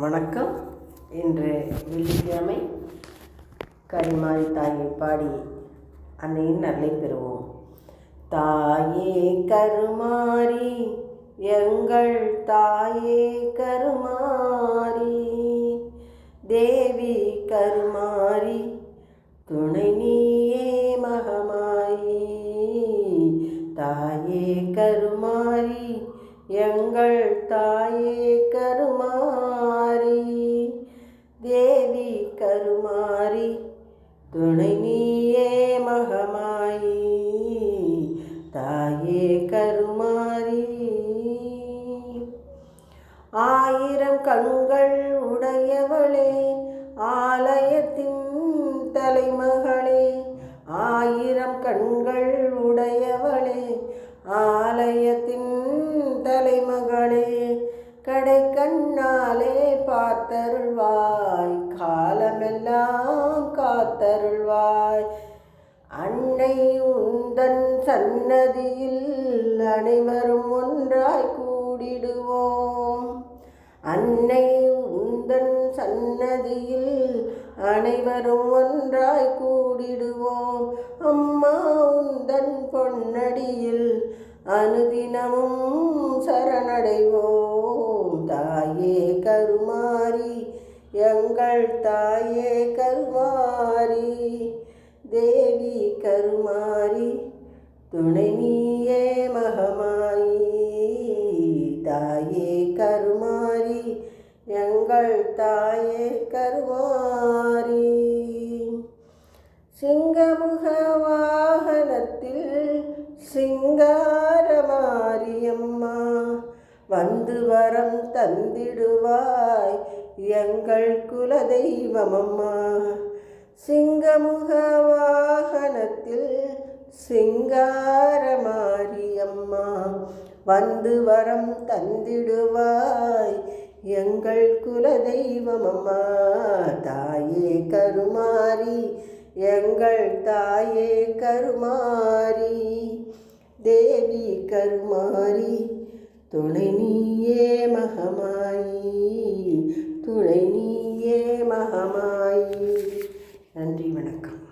வணக்கம். இன்று வெள்ளிக்கிழமை கரிமாய் தாயை பாடி அன்னையின் நல்லை பெறுவோம். தாயே கருமாறி எங்கள் தாயே கருமாறி தேவி கருமாறி துணை நீயே மகமாயி. தாயே கருமாறி எங்கள் தாயே கருமாறி கருணை நீயே மகமாயி தாயே கருமாரி ஆயிரம் கண்கள் உடையவளே ஆலயத்தின் தலைமகளே ஆயிரம் கண்கள் உடையவளே ஆலயத்தின் தலைமகளே கடை கண்ணாலே காத்தருள்வாய் காலமெல்லாம் காத்தருள்வாய். அன்னை உந்தன் சன்னதியில் அனைவரும் ஒன்றாய் கூடிடுவோம். அன்னை உந்தன் சன்னதியில் அனைவரும் ஒன்றாய் கூடிடுவோம். அம்மா உந்தன் பொன்னடியில் அனுதினமும் சரணடைவோம். தாயே கருமாரி எங்கள் தாயே கருமாரி தேவி கருமாரி துணை நீயே மகமாயி தாயே கருமாரி எங்கள் தாயே கருமாரி சிங்கமுக வாகனத்தில் சிங்காரமா வந்து வரம் தந்திடுவாய். எங்கள் குலதெய்வமம்மா சிங்கமுக வாகனத்தில் சிங்காரமாரியம்மா வந்து வரம் தந்திடுவாய். எங்கள் குலதெய்வமம்மா தாயே கருமாரி எங்கள் தாயே கருமாரி தேவி கருமாரி துணை நீயே மகமாயி துணை நீயே மகமாயி. நன்றி வணக்கம்.